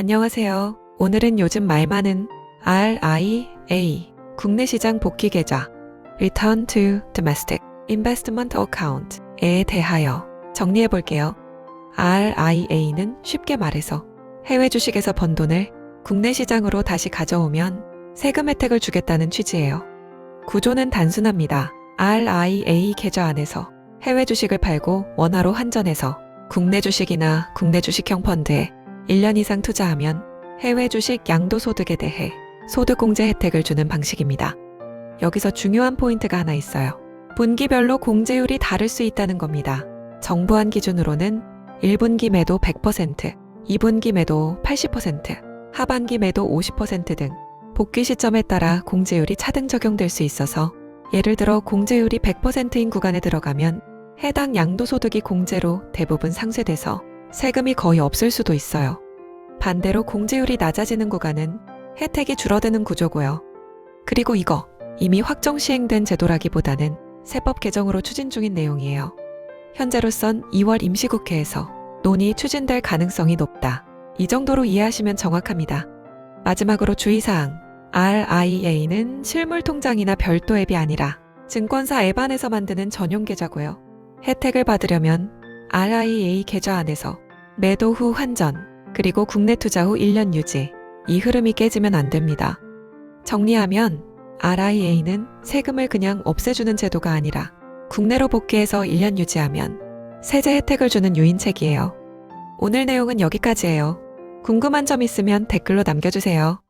안녕하세요. 오늘은 요즘 말 많은 RIA 국내 시장 복귀 계좌 Return to Domestic Investment Account에 대하여 정리해 볼게요. RIA는 쉽게 말해서 해외 주식에서 번 돈을 국내 시장으로 다시 가져오면 세금 혜택을 주겠다는 취지예요. 구조는 단순합니다. RIA 계좌 안에서 해외 주식을 팔고 원화로 환전해서 국내 주식이나 국내 주식형 펀드에 1년 이상 투자하면 해외 주식 양도소득에 대해 소득공제 혜택을 주는 방식입니다. 여기서 중요한 포인트가 하나 있어요. 분기별로 공제율이 다를 수 있다는 겁니다. 정부안 기준으로는 1분기 매도 100%, 2분기 매도 80%, 하반기 매도 50%등 복귀 시점에 따라 공제율이 차등 적용될 수 있어서 예를 들어 공제율이 100%인 구간에 들어가면 해당 양도소득이 공제로 대부분 상쇄돼서 세금이 거의 없을 수도 있어요. 반대로 공제율이 낮아지는 구간은 혜택이 줄어드는 구조고요. 그리고 이거 이미 확정 시행된 제도라기보다는 세법 개정으로 추진 중인 내용이에요. 현재로선 2월 임시국회에서 논의 추진될 가능성이 높다. 이 정도로 이해하시면 정확합니다. 마지막으로 주의사항. RIA는 실물 통장이나 별도 앱이 아니라 증권사 앱 안에서 만드는 전용 계좌고요. 혜택을 받으려면 RIA 계좌 안에서 매도 후 환전, 그리고 국내 투자 후 1년 유지, 이 흐름이 깨지면 안 됩니다. 정리하면 RIA는 세금을 그냥 없애주는 제도가 아니라 국내로 복귀해서 1년 유지하면 세제 혜택을 주는 유인책이에요. 오늘 내용은 여기까지예요. 궁금한 점 있으면 댓글로 남겨주세요.